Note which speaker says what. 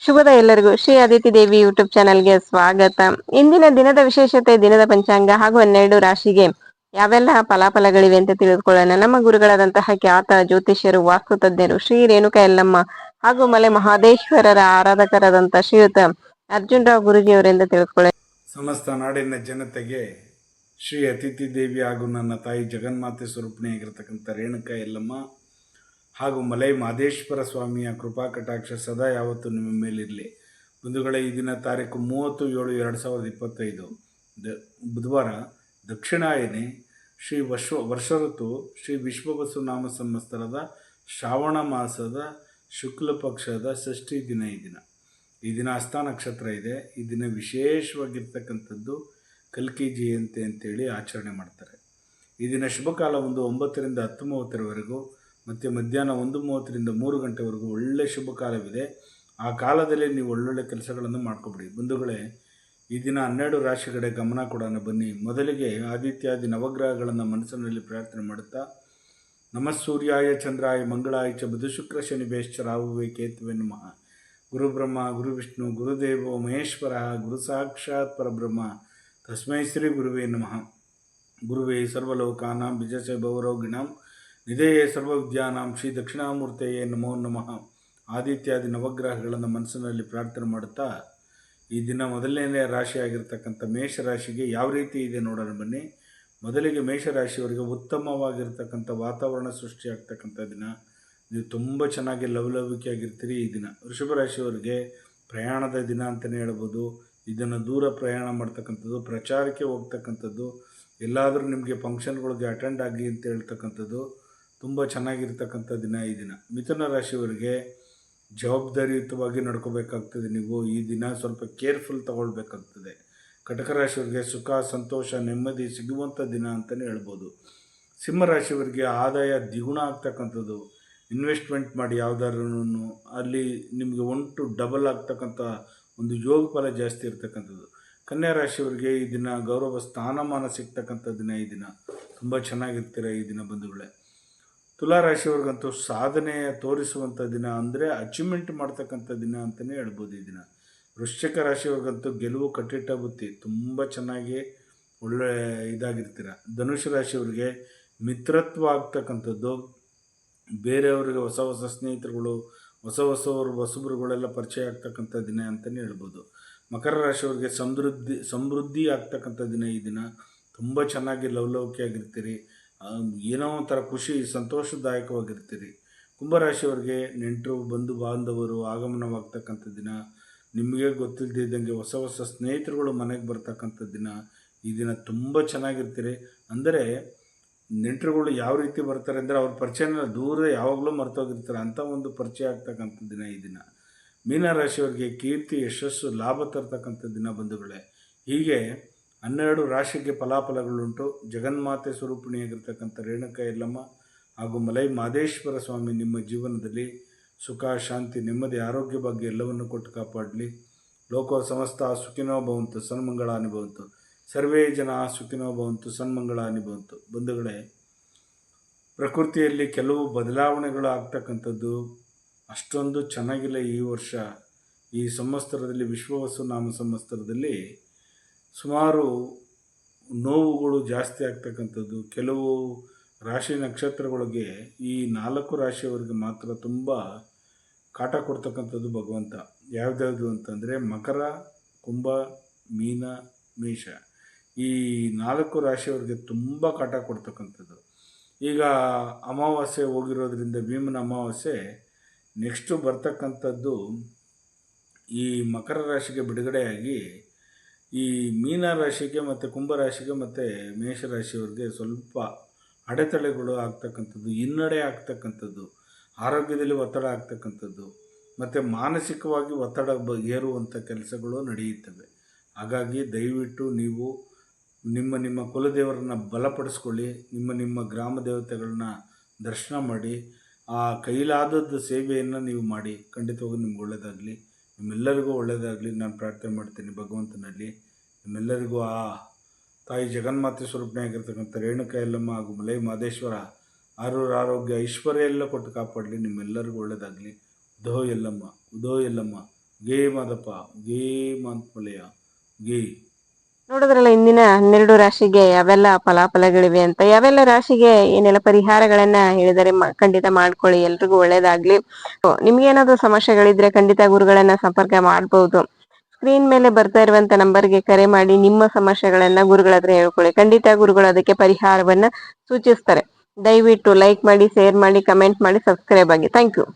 Speaker 1: ಶುಭದ ಎಲ್ಲರಿಗೂ ಶ್ರೀ ಅದಿತಿ ದೇವಿ ಯೂಟ್ಯೂಬ್ ಚಾನೆಲ್ಗೆ ಸ್ವಾಗತ. ಇಂದಿನ ದಿನದ ವಿಶೇಷತೆ ದಿನದ ಪಂಚಾಂಗ ಹಾಗೂ ಹನ್ನೆರಡು ರಾಶಿಗೆ ಯಾವೆಲ್ಲ ಫಲಾಫಲಗಳಿವೆ ಅಂತ ತಿಳಿದುಕೊಳ್ಳೋಣ. ನಮ್ಮ ಗುರುಗಳಾದಂತಹ ಖ್ಯಾತ ಜ್ಯೋತಿಷ್ಯರು, ವಾಸ್ತು ತಜ್ಞರು, ಶ್ರೀ ರೇಣುಕ ಎಲ್ಲಮ್ಮ ಹಾಗೂ ಮಲೆ ಮಹಾದೇಶ್ವರರ ಆರಾಧಕರಾದಂತಹ ಶ್ರೀಯುತ ಅರ್ಜುನ್ ರಾವ್ ಗುರುಜಿಯವರಿಂದ ತಿಳಿದುಕೊಳ್ಳ
Speaker 2: ಸಮಸ್ತ ನಾಡಿನ ಜನತೆಗೆ ಶ್ರೀ ಅತಿಥಿ ದೇವಿ ಹಾಗೂ ನನ್ನ ತಾಯಿ ಜಗನ್ಮಾತೆ ಸ್ವರೂಪಿಣಿಯಾಗಿರ್ತಕ್ಕಂಥ ರೇಣುಕ ಯಲ್ಲಮ್ಮ ಹಾಗೂ ಮಲೈ ಮಾದೇಶ್ವರ ಸ್ವಾಮಿಯ ಕೃಪಾ ಕಟಾಕ್ಷ ಸದಾ ಯಾವತ್ತೂ ನಿಮ್ಮ ಮೇಲಿರಲಿ. ಬಂಧುಗಳೇ, ಈ ದಿನ ತಾರೀಕು ಮೂವತ್ತು ಏಳು ಎರಡು ಸಾವಿರದ ಇಪ್ಪತ್ತೈದು. ದ, ಬುಧವಾರ ದಕ್ಷಿಣಾಯನೆ ಶ್ರೀ ವರ್ಷ ವರ್ಷ ಋತು ಶ್ರೀ ವಿಶ್ವಬಸು ನಾಮ ಸಂವತ್ಸರದ ಶ್ರಾವಣ ಮಾಸದ ಶುಕ್ಲ ಪಕ್ಷದ ಷಷ್ಠಿ ದಿನ ಈ ದಿನ. ಈ ದಿನ ಹಸ್ತ ನಕ್ಷತ್ರ ಇದೆ. ಈ ದಿನ ವಿಶೇಷವಾಗಿರ್ತಕ್ಕಂಥದ್ದು ಕಲ್ಕಿ ಜಯಂತಿ ಅಂತೇಳಿ ಆಚರಣೆ ಮಾಡ್ತಾರೆ. ಈ ದಿನ ಶುಭ ಕಾಲ ಒಂದು ಒಂಬತ್ತರಿಂದ ಹತ್ತು ಮೂವತ್ತರವರೆಗೂ ಮತ್ತು ಮಧ್ಯಾಹ್ನ ಒಂದು ಮೂವತ್ತರಿಂದ ಮೂರು ಗಂಟೆವರೆಗೂ ಒಳ್ಳೆಯ ಶುಭ ಕಾಲವಿದೆ. ಆ ಕಾಲದಲ್ಲಿ ನೀವು ಒಳ್ಳೊಳ್ಳೆ ಕೆಲಸಗಳನ್ನು ಮಾಡ್ಕೊಬಿಡಿ. ಬಂಧುಗಳೇ, ಈ ದಿನ ಹನ್ನೆರಡು ರಾಶಿ ಕಡೆ ಗಮನ ಕೊಡೋಣ ಬನ್ನಿ. ಮೊದಲಿಗೆ ಆದಿತ್ಯಾದಿ ನವಗ್ರಹಗಳನ್ನು ಮನಸ್ಸಿನಲ್ಲಿ ಪ್ರಾರ್ಥನೆ ಮಾಡುತ್ತಾ, ನಮ ಸೂರ್ಯಾಯ ಚಂದ್ರಾಯ ಮಂಗಳಾಯ ಚ ಬುಧ ಶುಕ್ರ ಶನಿ ಬೇಶ್ಚ ರಾಹುವೆ ಕೇತುವೆ ನಮಃ. ಗುರು ಬ್ರಹ್ಮ, ಗುರು ವಿಷ್ಣು ಗುರುದೇವೋ ಮಹೇಶ್ವರ, ಗುರು ಸಾಕ್ಷಾತ್ ಪರಬ್ರಹ್ಮ, ತಸ್ಮೈ ಶ್ರೀ ಗುರುವೇ ನಮಃ. ಗುರುವೇ, ಸರ್ವಲೋಕಾನಾಂ, ಬಿಜಸೆ ಭವರೋಗಿಣಾಂ ನಿಧೇಯೇ ಸರ್ವವಿದ್ಯಾನಾಂ ಶ್ರೀ ದಕ್ಷಿಣಾಮೂರ್ತೆಯೇ ನಮೋ ನಮಃ. ಆದಿತ್ಯಾದಿ ನವಗ್ರಹಗಳನ್ನು ಮನಸ್ಸಿನಲ್ಲಿ ಪ್ರಾರ್ಥನೆ ಮಾಡುತ್ತಾ, ಈ ದಿನ ಮೊದಲನೇ ರಾಶಿಯಾಗಿರ್ತಕ್ಕಂಥ ಮೇಷರಾಶಿಗೆ ಯಾವ ರೀತಿ ಇದೆ ನೋಡೋಣ ಬನ್ನಿ. ಮೊದಲಿಗೆ ಮೇಷರಾಶಿಯವರಿಗೆ ಉತ್ತಮವಾಗಿರ್ತಕ್ಕಂಥ ವಾತಾವರಣ ಸೃಷ್ಟಿಯಾಗ್ತಕ್ಕಂಥ ದಿನ. ನೀವು ತುಂಬ ಚೆನ್ನಾಗಿ ಲವಲವಿಕೆಯಾಗಿರ್ತೀರಿ ಈ ದಿನ. ವೃಷಭ ರಾಶಿಯವರಿಗೆ ಪ್ರಯಾಣದ ದಿನ ಅಂತಲೇ ಹೇಳ್ಬೋದು. ಇದನ್ನು ದೂರ ಪ್ರಯಾಣ ಮಾಡ್ತಕ್ಕಂಥದ್ದು, ಪ್ರಚಾರಕ್ಕೆ ಹೋಗ್ತಕ್ಕಂಥದ್ದು, ಎಲ್ಲಾದರೂ ನಿಮಗೆ ಫಂಕ್ಷನ್ಗಳಿಗೆ ಅಟೆಂಡ್ ಆಗಿ ಅಂತ ಹೇಳ್ತಕ್ಕಂಥದ್ದು ತುಂಬ ಚೆನ್ನಾಗಿರ್ತಕ್ಕಂಥ ದಿನ ಈ ದಿನ. ಮಿಥುನ ರಾಶಿಯವರಿಗೆ ಜವಾಬ್ದಾರಿಯುತವಾಗಿ ನಡ್ಕೋಬೇಕಾಗ್ತದೆ. ನೀವು ಈ ದಿನ ಸ್ವಲ್ಪ ಕೇರ್ಫುಲ್ ತಗೊಳ್ಬೇಕಾಗ್ತದೆ. ಕಟಕ ರಾಶಿಯವರಿಗೆ ಸುಖ, ಸಂತೋಷ, ನೆಮ್ಮದಿ ಸಿಗುವಂಥ ದಿನ ಅಂತಲೇ ಹೇಳ್ಬೋದು. ಸಿಂಹರಾಶಿಯವರಿಗೆ ಆದಾಯ ದ್ವಿಗುಣ ಆಗ್ತಕ್ಕಂಥದ್ದು. ಇನ್ವೆಸ್ಟ್ಮೆಂಟ್ ಮಾಡಿ ಯಾವುದಾದ್ರೂ ಅಲ್ಲಿ ನಿಮಗೆ ಒನ್ ಟು ಡಬಲ್ ಆಗ್ತಕ್ಕಂಥ ಒಂದು ಯೋಗ ಫಲ ಜಾಸ್ತಿ ಇರ್ತಕ್ಕಂಥದ್ದು. ಕನ್ಯಾ ರಾಶಿಯವರಿಗೆ ಈ ದಿನ ಗೌರವ, ಸ್ಥಾನಮಾನ ಸಿಗ್ತಕ್ಕಂಥ ದಿನ ಈ ದಿನ. ತುಂಬ ಚೆನ್ನಾಗಿರ್ತೀರ ಈ ದಿನ ಬಂಧುಗಳೇ? ತುಲಾ ರಾಶಿಯವ್ರಿಗಂತೂ ಸಾಧನೆ ತೋರಿಸುವಂಥ ದಿನ ಅಂದರೆ ಅಚೀವ್ಮೆಂಟ್ ಮಾಡ್ತಕ್ಕಂಥ ದಿನ ಅಂತಲೇ ಹೇಳ್ಬೋದು ಈ ದಿನ. ವೃಶ್ಚಿಕ ರಾಶಿಯವ್ರಿಗಂತೂ ಗೆಲುವು ಕಟ್ಟಿಟ್ಟ ಬುತ್ತಿ ತುಂಬ ಚೆನ್ನಾಗಿ ಒಳ್ಳೆ ಇದಾಗಿರ್ತೀರ. ಧನುಷ್ ರಾಶಿಯವ್ರಿಗೆ ಮಿತ್ರತ್ವ ಆಗ್ತಕ್ಕಂಥದ್ದು. ಬೇರೆಯವರಿಗೆ ಹೊಸ ಹೊಸ ಸ್ನೇಹಿತರುಗಳು, ಹೊಸ ಹೊಸವರು ಹೊಸಬ್ರುಗಳೆಲ್ಲ ಪರಿಚಯ ಆಗ್ತಕ್ಕಂಥ ದಿನ ಅಂತಲೇ ಹೇಳ್ಬೋದು. ಮಕರ ರಾಶಿಯವ್ರಿಗೆ ಸಮೃದ್ಧಿ ಸಮೃದ್ಧಿ ಆಗ್ತಕ್ಕಂಥ ದಿನ ಈ ದಿನ. ತುಂಬ ಚೆನ್ನಾಗಿ ಲವಲವಿಕೆಯಾಗಿರ್ತೀರಿ ಏನೋ ಒಂಥರ ಖುಷಿ, ಸಂತೋಷದಾಯಕವಾಗಿರ್ತೀರಿ. ಕುಂಭರಾಶಿಯವರಿಗೆ ನೆಂಟರು, ಬಂಧು ಬಾಂಧವರು, ಆಗಮನವಾಗ್ತಕ್ಕಂಥ ದಿನ, ನಿಮಗೆ ಗೊತ್ತಿಲ್ಲದಿದ್ದಂಗೆ ಹೊಸ ಹೊಸ ಸ್ನೇಹಿತರುಗಳು ಮನೆಗೆ ಬರ್ತಕ್ಕಂಥ ದಿನ, ಈ ದಿನ ತುಂಬ ಚೆನ್ನಾಗಿರ್ತೀರಿ. ಅಂದರೆ ನೆಂಟರುಗಳು ಯಾವ ರೀತಿ ಬರ್ತಾರೆ ಅಂದರೆ ಅವ್ರ ಪರಿಚಯನ ದೂರ ಯಾವಾಗಲೂ ಮರ್ತೋಗಿರ್ತಾರೆ. ಅಂಥ ಒಂದು ಪರಿಚಯ ಆಗ್ತಕ್ಕಂಥ ದಿನ ಈ ದಿನ. ಮೀನರಾಶಿಯವರಿಗೆ ಕೀರ್ತಿ, ಯಶಸ್ಸು, ಲಾಭ ತರ್ತಕ್ಕಂಥ ದಿನ ಬಂಧುಗಳೇ. ಹೀಗೆ ಹನ್ನೆರಡು ರಾಶಿಗೆ ಫಲಾಫಲಗಳುಂಟು. ಜಗನ್ಮಾತೆ ಸ್ವರೂಪಿಣಿಯಾಗಿರ್ತಕ್ಕಂಥ ರೇಣುಕ ಯಲ್ಲಮ್ಮ ಹಾಗೂ ಮಲೈ ಮಾದೇಶ್ವರ ಸ್ವಾಮಿ ನಿಮ್ಮ ಜೀವನದಲ್ಲಿ ಸುಖ, ಶಾಂತಿ, ನೆಮ್ಮದಿ, ಆರೋಗ್ಯ ಬಗ್ಗೆ ಎಲ್ಲವನ್ನು ಕೊಟ್ಟು ಕಾಪಾಡಲಿ. ಲೋಕೋ ಸಮಸ್ತ ಸುಖಿನೋ ಭವಂತು, ಸನ್ಮಂಗಳ ಅನುಭವಂತು. ಸರ್ವೇ ಜನ ಸುಖಿನೋ ಭವಂತು, ಸನ್ಮಂಗಳ ಅನುಭವಂತು. ಬಂಧುಗಳೇ, ಪ್ರಕೃತಿಯಲ್ಲಿ ಕೆಲವು ಬದಲಾವಣೆಗಳು ಆಗ್ತಕ್ಕಂಥದ್ದು ಅಷ್ಟೊಂದು ಚೆನ್ನಾಗಿಲ್ಲ ಈ ವರ್ಷ. ಈ ಸಂವತ್ಸರದಲ್ಲಿ ವಿಶ್ವವಸ್ತು ನಾಮ ಸಂವತ್ಸರದಲ್ಲಿ ಸುಮಾರು ನೋವುಗಳು ಜಾಸ್ತಿ ಆಗ್ತಕ್ಕಂಥದ್ದು. ಕೆಲವು ರಾಶಿ ನಕ್ಷತ್ರಗಳಿಗೆ ಈ ನಾಲ್ಕು ರಾಶಿಯವರಿಗೆ ಮಾತ್ರ ತುಂಬ ಕಾಟ ಕೊಡ್ತಕ್ಕಂಥದ್ದು ಭಗವಂತ. ಯಾವುದ್ಯಾವುದು ಅಂತಂದರೆ ಮಕರ, ಕುಂಭ, ಮೀನ, ಮೇಷ. ಈ ನಾಲ್ಕು ರಾಶಿಯವರಿಗೆ ತುಂಬ ಕಾಟ ಕೊಡ್ತಕ್ಕಂಥದ್ದು. ಈಗ ಅಮಾವಾಸ್ಯೆ ಹೋಗಿರೋದ್ರಿಂದ ಭೀಮನ ಅಮಾವಾಸ್ಯೆ ನೆಕ್ಸ್ಟು ಬರ್ತಕ್ಕಂಥದ್ದು ಈ ಮಕರ ರಾಶಿಗೆ ಬಿಡುಗಡೆಯಾಗಿ ಈ ಮೀನ ರಾಶಿಗೆ ಮತ್ತು ಕುಂಭರಾಶಿಗೆ ಮತ್ತು ಮೇಷರಾಶಿಯವ್ರಿಗೆ ಸ್ವಲ್ಪ ಅಡೆತಡೆಗಳು ಆಗ್ತಕ್ಕಂಥದ್ದು, ಹಿನ್ನಡೆ ಆಗ್ತಕ್ಕಂಥದ್ದು, ಆರೋಗ್ಯದಲ್ಲಿ ಒತ್ತಡ ಆಗ್ತಕ್ಕಂಥದ್ದು, ಮತ್ತು ಮಾನಸಿಕವಾಗಿ ಒತ್ತಡ ಬ ಏರುವಂಥ ಕೆಲಸಗಳು ನಡೆಯುತ್ತವೆ. ಹಾಗಾಗಿ ದಯವಿಟ್ಟು ನೀವು ನಿಮ್ಮ ನಿಮ್ಮ ಕುಲದೇವರನ್ನ ಬಲಪಡಿಸ್ಕೊಳ್ಳಿ, ನಿಮ್ಮ ನಿಮ್ಮ ಗ್ರಾಮ ದೇವತೆಗಳನ್ನ ದರ್ಶನ ಮಾಡಿ, ಆ ಕೈಲಾದದ್ದು ಸೇವೆಯನ್ನು ನೀವು ಮಾಡಿ, ಖಂಡಿತವಾಗಿ ನಿಮ್ಗೆ ಒಳ್ಳೆಯದಾಗಲಿ ನಿಮ್ಮೆಲ್ಲರಿಗೂ ಒಳ್ಳೆಯದಾಗಲಿ ನಾನು ಪ್ರಾರ್ಥನೆ ಮಾಡ್ತೀನಿ ಭಗವಂತನಲ್ಲಿ. ನಿಮ್ಮೆಲ್ಲರಿಗೂ ಆ ತಾಯಿ ಜಗನ್ಮಾತೆ ಸ್ವರೂಪನಾಗಿರ್ತಕ್ಕಂಥ ರೇಣುಕ ಎಲ್ಲಮ್ಮ ಹಾಗೂ ಮಲೈ ಮಾದೇಶ್ವರ ಆರೂರ ಆರೋಗ್ಯ ಐಶ್ವರ್ಯ ಎಲ್ಲ ಕೊಟ್ಟು ಕಾಪಾಡಲಿ. ನಿಮ್ಮೆಲ್ಲರಿಗೂ ಒಳ್ಳೆಯದಾಗಲಿ ಉದೋ ಎಲ್ಲಮ್ಮ ಉದೋ ಎಲ್ಲಮ್ಮ ಗೇ ಮಾದಪ್ಪ ಗೇ ಮಾಂತ್ಮಲಯ ಗೇ
Speaker 1: ನೋಡಿದ್ರಲ್ಲ ಇಂದಿನ ಹನ್ನೆರಡು ರಾಶಿಗೆ ಯಾವೆಲ್ಲ ಫಲಾಫಲಗಳಿವೆ ಅಂತ, ಯಾವೆಲ್ಲ ರಾಶಿಗೆ ಏನೆಲ್ಲ ಪರಿಹಾರಗಳನ್ನ ಹೇಳಿದರೆ ಖಂಡಿತ ಮಾಡ್ಕೊಳ್ಳಿ, ಎಲ್ರಿಗೂ ಒಳ್ಳೇದಾಗ್ಲಿ. ನಿಮ್ಗೆ ಏನಾದ್ರು ಸಮಸ್ಯೆಗಳಿದ್ರೆ ಖಂಡಿತ ಗುರುಗಳನ್ನ ಸಂಪರ್ಕ ಮಾಡಬಹುದು ಸ್ಕ್ರೀನ್ ಮೇಲೆ ಬರ್ತಾ ಇರುವಂತ ನಂಬರ್ಗೆ ಕರೆ ಮಾಡಿ ನಿಮ್ಮ ಸಮಸ್ಯೆಗಳನ್ನ ಗುರುಗಳ ಹತ್ರ ಹೇಳ್ಕೊಳ್ಳಿ. ಖಂಡಿತ ಗುರುಗಳು ಅದಕ್ಕೆ ಪರಿಹಾರವನ್ನ ಸೂಚಿಸ್ತಾರೆ. ದಯವಿಟ್ಟು ಲೈಕ್ ಮಾಡಿ ಶೇರ್ ಮಾಡಿ ಕಮೆಂಟ್ ಮಾಡಿ ಸಬ್ಸ್ಕ್ರೈಬ್ ಆಗಿ. Thank you